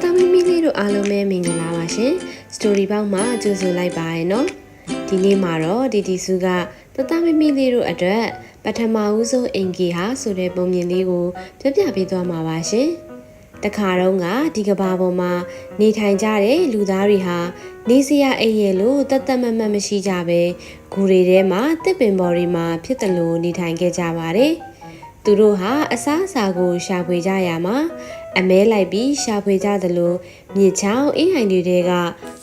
တမမီလေးတို့အားလုံးပဲမင်္ဂလာပါရှင်စတိုရီပေါက်မှာကြိုဆိုလိုက်ပါရနော်ဒီနေ့မှာတော့ဒီတီစုကတတမမီလေးတို့အတွက်ပထမဦးဆုံးအင်ဂီဟာဆိုတဲ့ပုံမြင်လေးကိုပြပြပေးသွားမှာပါရှင်တခါတော့ကဒီကဘာပေါ်မှာနေထိုင်ကြတဲ့လူသားတွေဟာနေစရာအိမ်ရဲ့လို့တတ်တတ်မတ်မတ်မရှိကြပဲဂူတွေထဲမှာတစ်ပင်ပေါ်တွေမှာဖြစ်တယ်လို့နေထိုင်ခဲ့ကြပါတယ်သူတို့ဟာအစားအစာကိုရှာဖွေကြရမှာ အမဲလိုက်ပြီးရှာဖွေကြသလိုမြေချောင်းအင်းဟိုင်တွေက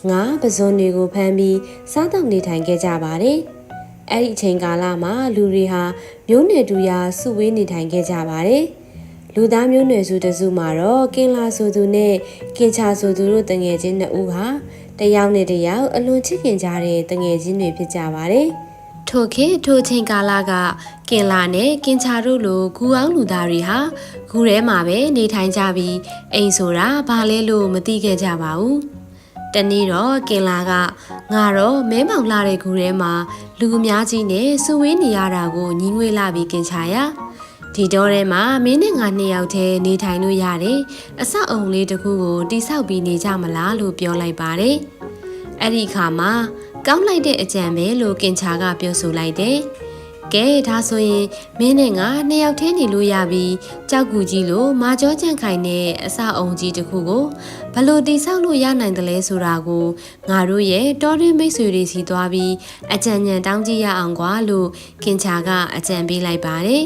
ငါးပဇွန်တွေကိုဖမ်းပြီးစားတောက်နေထိုင်ခဲ့ကြပါတယ်။အဲ့ဒီအချိန်ကာလမှာလူတွေဟာမျိုးနွယ်တူရာစုဝေးနေထိုင်ခဲ့ကြပါတယ်။လူသားမျိုးနွယ်စုတစုမှာတော့ကင်လာဆိုသူနဲ့ကင်ချာဆိုသူတို့တငယ်ချင်းနှစ်ဦးဟာတယောက်နဲ့တယောက်အလွန်ချစ်ခင်ကြတဲ့တငယ်ချင်းတွေဖြစ်ကြပါတယ်။ ထိုခေတ်ထိုချိန်ကာလကကင်လာနဲ့ကင်ချာတို့လိုဂူအောင်လူသားတွေဟာဂူထဲမှာပဲနေထိုင်ကြပြီးအိမ်ဆိုတာဘာလဲလို့မသိခဲ့ကြပါဘူး။တနေ့တော့ကင်လာကငါတော့မဲမောင်လာတဲ့ဂူထဲမှာလူအများကြီးနဲ့စုဝေးနေရတာကိုညီငွေလာပြီးကင်ချာရဒီတော့ထဲမှာမင်းနဲ့ငါနှစ်ယောက်တည်းနေထိုင်လို့ရတယ်အဆောက်အုံလေးတစ်ခုကိုတိဆောက်ပြီးနေကြမလားလို့ပြောလိုက်ပါတယ်။အဲ့ဒီခါမှာ ကောင်းလိုက်တဲ့အကြံပဲလို့ကင်ချာကပြောဆိုလိုက်တယ်။ကဲဒါဆိုရင်မင်းနဲ့ငါနှစ်ယောက်တည်းနေလို့ရပြီးကြောက်ကူကြီးလိုမာကျောချန့်ခိုင်တဲ့အစအုံကြီးတစ်ခုကိုဘလို့တိဆောက်လို့ရနိုင်တယ်လဲဆိုတာကိုငါတို့ရဲ့တော်တွင်မိတ်ဆွေတွေစီသွားပြီးအကြံဉာဏ်တောင်းကြည့်ရအောင်ကွာလို့ကင်ချာကအကြံပေးလိုက်ပါတယ်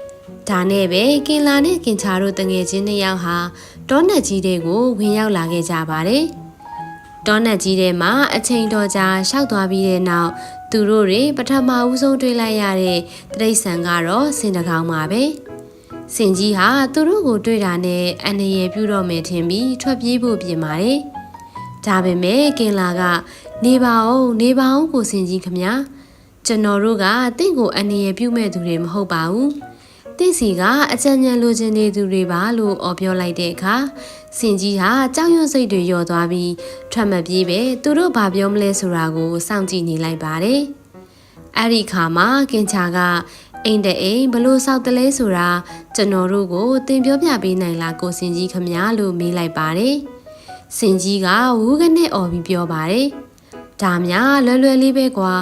။ဒါနဲ့ပဲကင်လာနဲ့ကင်ချာတို့တငယ်ချင်းနှစ်ယောက်ဟာတောနက်ကြီးတွေကိုဝင်ရောက်လာခဲ့ကြပါတယ်။ တောနက်ကြီးထဲမှာအချိန်တော်ကြာရှောက်သွားပြီးတဲ့နောက်သူတို့တွေပထမဦးဆုံးတွေ့လိုက်ရတဲ့တရိတ်ဆန်ကတော့စင်တကောင်ပါပဲစင်ကြီးဟာသူတို့ကိုတွေ့တာနဲ့အန္တရာယ်ပြုတော့မယ်ထင်ပြီးထွက်ပြေးဖို့ပြင်ပါတယ်ဒါပေမဲ့ကင်လာကနေပါအောင်နေပါအောင်ကိုစင်ကြီးခမကျွန်တော်တို့ကတင့်ကိုအန္တရာယ်ပြုမဲ့သူတွေမဟုတ်ပါဘူး တင့်စီကအကြံဉာဏ်လိုချင်နေသူတွေပါလို့អော်ပြောလိုက်တဲ့အခါစင်ကြီးဟာကြောက်ရွံ့စိတ်တွေလျော့သွားပြီးထွက်မပြေးပဲသူတို့ဘာပြောမလဲဆိုတာကိုစောင့်ကြည့်နေလိုက်ပါတယ်။အဲ့ဒီခါမှာကင်ချာကအိမ်တဲ့အိမ်ဘလို့စောက်တလဲဆိုတာကျွန်တော်တို့ကိုသင်ပြောပြပေးနိုင်လားကိုစင်ကြီးခမညာလို့မေးလိုက်ပါတယ်။စင်ကြီးကဝူးကနေអော်ပြီးပြောပါတယ်။ဒါများလွယ်လွယ်လေးပဲကွာ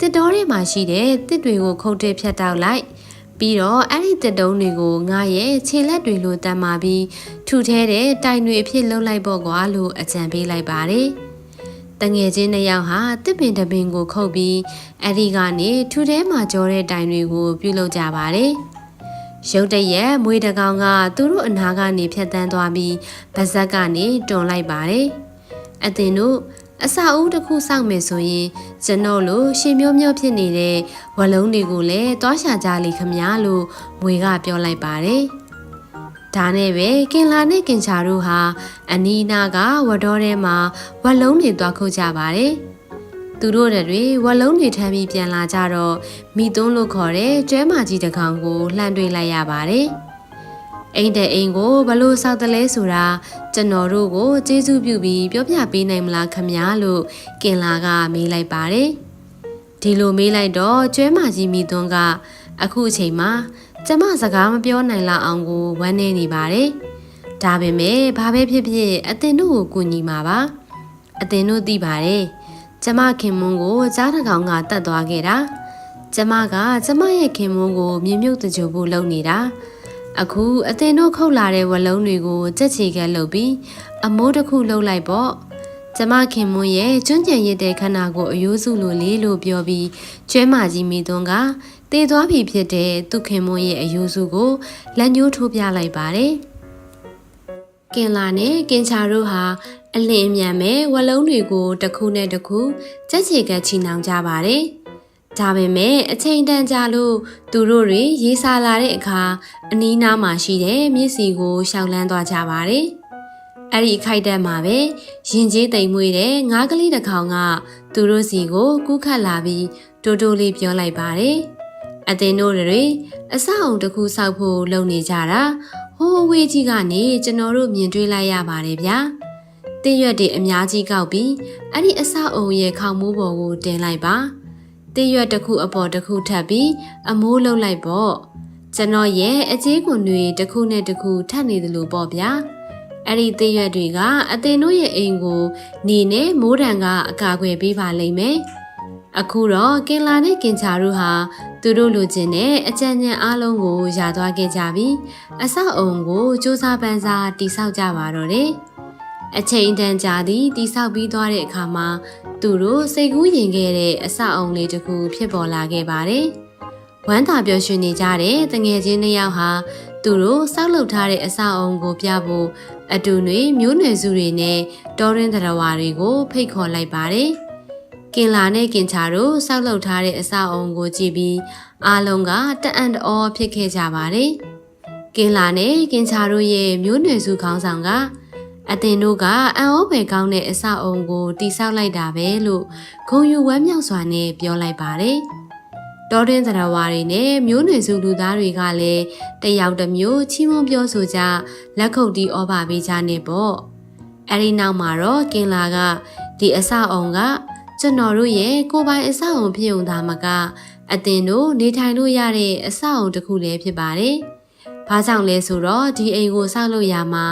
တစ်တော်ထဲမှာရှိတဲ့တစ်တွေကိုခုတ်တဲ့ဖြတ်တောက်လိုက်။ ပြီးတော့အဲ့ဒီတက်တုံးတွေကိုငါရဲ့ခြေလက်တွေလိုတမ်းမာပြီးထူထဲတဲ့တိုင်တွေအဖြစ်လှုပ်လိုက်ပေါ့ကွာလို့အကြံပေးလိုက်ပါတယ်။တငယ်ချင်းနှစ်ယောက်ဟာတစ်ပင်တပင်ကိုခုတ်ပြီးအဲ့ဒီကနေထူထဲမှာကြောတဲ့တိုင်တွေကိုပြုတ်လုပ်ကြပါတယ်။ရုတ်တရက်မွေးတကောင်ကသူတို့အနာကနေဖြတ်တန်းသွားပြီးဗဇက်ကနေတွန်လိုက်ပါတယ်။အသင်တို့ အစာအုပ်တစ်ခုစောင့်မယ်ဆိုရင်ကျွန်တော်လိုရှင်မျိုးမျိုးဖြစ်နေတဲ့ဝလုံးတွေကိုလည်းတွားရှာကြလိခမညာလို့မွေကပြောလိုက်ပါတယ်။ဒါနဲ့ပဲကင်လာနဲ့ကင်ချာတို့ဟာအနီးနားကဝတော်ထဲမှာဝလုံးတွေတွားခုတ်ကြပါတယ်။သူတို့တွေဝလုံးတွေထမ်းပြီးပြန်လာကြတော့မိသွန်းလို့ခေါ်တဲ့ကျွဲမကြီးတကောင်ကိုလှမ်းတွေ့လိုက်ရပါတယ်။အိမ်တဲ့အိမ်ကိုဘလို့စောက်တယ်လဲဆိုတာ ကျွန်တော်တို့ကိုကျေးဇူးပြုပြီးပြောပြပေးနိုင်မလားခမညာလို့ကင်လာကမေးလိုက်ပါတယ်ဒီလိုမေးလိုက်တော့ကျွဲမကြီးမိသွန်းကအခုအချိန်မှာကျမစကားမပြောနိုင်လောက်အောင်ကိုဝမ်းနေနေပါတယ်ဒါပေမဲ့ဘာပဲဖြစ်ဖြစ်အတင်တို့ကိုကူညီမှာပါအတင်တို့သိပါတယ်ကျမခင်မွန်းကိုကြားတကောင်ကတတ်သွားခဲ့တာကျမကကျမရဲ့ခင်မွန်းကိုမြင်မြုပ်တကြိုဖို့လုပ်နေတာ အခုအတင်တို့ခုတ်လာတဲ့ဝလုံးတွေကိုကြက်ချီကလှုပ်ပြီးအမိုးတစ်ခုလှုပ်လိုက်ပေါ့ကျမခင်မွန်းရဲ့ကျွန်းကျန်ရစ်တဲ့ခန္ဓာကိုအယိုးစုလိုလေးလို့ပြောပြီးကျွဲမကြီးမိသွန်းကတည်သွားပြီဖြစ်တဲ့သူခင်မွန်းရဲ့အယိုးစုကိုလက်ညှိုးထိုးပြလိုက်ပါတယ်ကင်လာနဲ့ကင်ချာတို့ဟာအလင်းအမြန်မဲ့ဝလုံးတွေကိုတစ်ခုနဲ့တစ်ခုကြက်ချီကချီနှောင်ကြပါတယ်။ ဒါပေမဲ့အချိန်တန်ကြာလို့သူတို့တွေရေးစားလာတဲ့အခါအနီးနားမှာရှိတဲ့မြစ်စီကိုရှောက်လန်းသွားကြပါတယ်။အဲ့ဒီခိုက်တက်မှာပဲရင်ကျေးတိမ်မွေးတဲ့ငါးကလေးတစ်ကောင်ကသူတို့စီကိုကူးခတ်လာပြီးတိုးတိုးလေးပြောလိုက်ပါတယ်။အတင်တို့တွေအဆောက်အုံတစ်ခုဆောက်ဖို့လုပ်နေကြတာဟိုးဝေးကြီးကနေကျွန်တော်တို့မြင်တွေ့လိုက်ရပါတယ်ဗျာ။တင်းရွက်တွေအများကြီးကောက်ပြီးအဲ့ဒီအဆောက်အုံရဲ့ခေါင်မိုးပေါ်ကိုတင်လိုက်ပါ။ တင်းရွက်တစ်ခုအပေါ်တစ်ခုထပ်ပြီးအမိုးလုံးလိုက်ပေါ့ကျွန်တော်ရဲ့အကြီးကွန်တွေတစ်ခုနဲ့တစ်ခုထပ်နေသလိုပေါ့ဗျာအဲ့ဒီသေးရွက်တွေကအသင်တို့ရဲ့အိမ်ကိုနေနဲ့မိုးတံကအကာအကွယ်ပေးပါလိမ့်မယ်အခုတော့ကင်လာနဲ့ကင်ချာတို့ဟာသူတို့လိုချင်တဲ့အကြံဉာဏ်အားလုံးကိုယာသွားခဲ့ကြပြီးအဆောက်အုံကိုစူးစမ်းပန်းစားတိဆောက်ကြပါတော့တယ် အချိန်တန်ကြာသည်တိဆောက်ပြီးသွားတဲ့အခါမှာသူတို့စိတ်ကူးရင်ခဲ့တဲ့အဆောက်အုံလေးတစ်ခုဖြစ်ပေါ်လာခဲ့ပါတယ်ဝမ်းသာပျော်ရွှင်နေကြတဲ့တငယ်ချင်းနှစ်ယောက်ဟာသူတို့စောက်လုပ်ထားတဲ့အဆောက်အုံကိုပြဖို့အတူတွင်မျိုးနွယ်စုတွေနဲ့တောရင်းသတ္တဝါတွေကိုဖိတ်ခေါ်လိုက်ပါတယ်။ကင်လာနဲ့ကင်ချာတို့စောက်လုပ်ထားတဲ့အဆောက်အုံကိုကြည့်ပြီးအားလုံးကတအံ့တောဖြစ်ခဲ့ကြပါတယ်။ကင်လာနဲ့ကင်ချာတို့ရဲ့မျိုးနွယ်စုခေါင်းဆောင်က အတင်တို့ကအံ့ဩဖွယ်ကောင်းတဲ့အဆောက်အုံကိုတိဆောက်လိုက်တာပဲလို့ဂုံယူဝမ်းမြောက်စွာနဲ့ပြောလိုက်ပါတယ်။တောတင်းသရဝါတွေနဲ့မျိုးနွယ်စုလူသားတွေကလည်းတယောက်တစ်မျိုးချီးမွမ်းပြောဆိုကြလက်ခုပ်တီးဩဘာပေးကြနေပေါ့အဲ့ဒီနောက်မှာတော့ကင်လာကဒီအဆောက်အုံကကျွန်တော်တို့ရဲ့ကိုယ်ပိုင်အဆောက်အုံဖြစ်ုံသားမကအတင်တို့နေထိုင်လို့ရတဲ့အဆောက်အုံတစ်ခုလည်းဖြစ်ပါတယ်။ ဘာကြောင့်လဲဆိုတော့ဒီအိမ်ကိုဆောက်လို့ရမှာ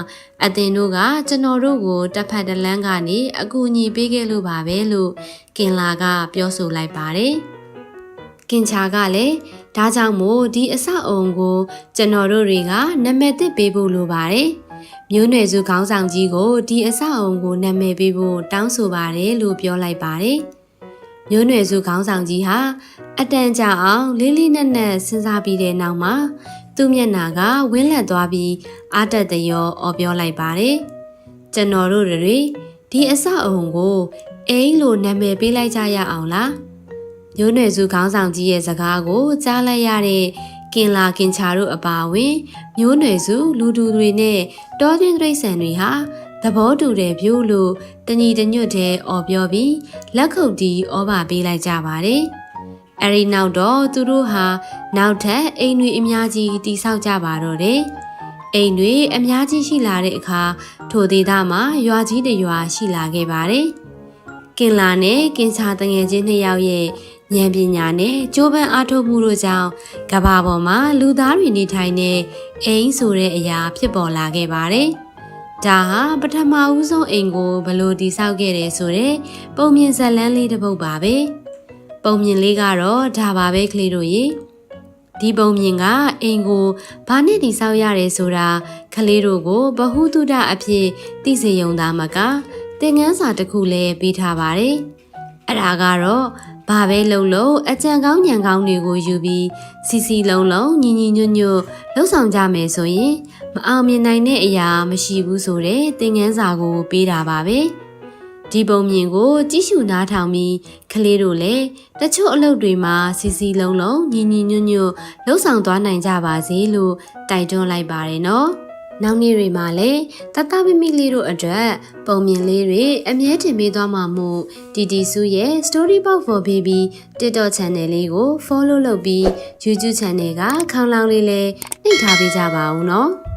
အတင်တို့ကကျွန်တော်တို့ကိုတစ်ဖက်တစ်လမ်းကနေအကူအညီပေးခဲ့လို့ပါပဲလို့ကင်လာကပြောဆိုလိုက်ပါတယ်။ကင်ချာကလည်းဒါကြောင့်မို့ဒီအဆောက်အုံကို ကျွန်တော်တို့တွေကနာမည်သစ်ပေးဖို့လိုပါတယ်။မျိုးနွယ်စုခေါင်းဆောင်ကြီးကိုဒီအဆောက်အုံကိုနာမည်ပေးဖို့တောင်းဆိုပါတယ်လို့ပြောလိုက်ပါတယ်။မျိုးနွယ်စုခေါင်းဆောင်ကြီးဟာအတန်ကြာအောင်လေးလေးနက်နက်စဉ်းစားပြီးတဲ့နောက်မှာ သူ့မျက်နှာကဝင်းလက်သွားပြီးအာတက်တရောအော်ပြောလိုက်ပါတယ်။ကျွန်တော်တို့တွေဒီအဆောက်အုံကိုအိမ်လို့နာမည်ပေးလိုက်ကြရအောင်လား။မျိုးနွယ်စုခေါင်းဆောင်ကြီးရဲ့စကားကိုကြားလိုက်ရတဲ့ကင်လာကင်ချာတို့အပါအဝင်မျိုးနွယ်စုလူတူတွေနဲ့တောသွင်းတိရစ္ဆာန်တွေဟာသဘောတူတယ်ပြို့လို့တညီတညွတ်တဲ့အော်ပြောပြီးလက်ခုပ်တီးဩဘာပေးလိုက်ကြပါတယ်။ အဲဒီနောက်တော့သူတို့ဟာနောက်ထပ်အိမ်တွေအများကြီးတိဆောက်ကြပါတော့တယ်။အိမ်တွေအများကြီးရှိလာတဲ့အခါထိုဒေသမှာရွာကြီးတစ်ရွာရှိလာခဲ့ပါတယ်။ကင်လာနဲ့ကင်ချာတငယ်ချင်းနှစ်ယောက်ရဲ့ဉာဏ်ပညာနဲ့ကြိုးပမ်းအားထုတ်မှုတို့ကြောင့်ကဘာပေါ်မှာလူသားတွေနေထိုင်တဲ့အိမ်ဆိုတဲ့အရာဖြစ်ပေါ်လာခဲ့ပါတယ်။ဒါဟာပထမဦးဆုံးအိမ်ကိုဘလို့တည်ဆောက်ခဲ့တယ်ဆိုတဲ့ပုံမြင်ဇာတ်လမ်းလေးတစ်ပုဒ်ပါပဲ။ ပုံမြင်လေးကတော့ဒါပါပဲကလေးတို့ရေ။ဒီပုံမြင်ကအိမ်ကိုဘာနဲ့တည်ဆောက်ရတယ်ဆိုတာကလေးတို့ကိုဘ ഹു တုဒအဖြစ်သိစေရုံသာမကသင်ခန်းစာတစ်ခုလည်းပေးထားပါတယ်။အဲ့ဒါကတော့ဘာပဲလုံလုံအကြံကောင်းညံကောင်းတွေကိုယူပြီးစီစီလုံးလုံးညီညီညွတ်ညွတ်လှုပ်ဆောင်ကြမယ်ဆိုရင်မအောင်မြင်နိုင်တဲ့အရာမရှိဘူးဆိုတဲ့သင်ခန်းစာကိုပေးတာပါပဲ ဒီပုံမြင်ကိုကြည့်ရှုနားထောင်ပြီးကလေးတို့လည်းတချို့အလုပ်တွေမှာစီစီလုံးလုံးညီညီညွတ်ညွတ်လှုပ်ဆောင်သွားနိုင်ကြပါစေလို့တိုက်တွန်းလိုက်ပါတယ်နော်နောက်နေ့တွေမှာလည်းတတမမီလေးတို့အတွက်ပုံမြင်လေးတွေအမြဲတင်ပေးသွားမှာမို့တီတီစုရဲ့ Storybook for Baby TikTok channel လေးကို follow လုပ်ပြီး YouTube channel ကခေါင်းလောင်းလေးလည်းနှိပ်ထားပေးကြပါဦးနော်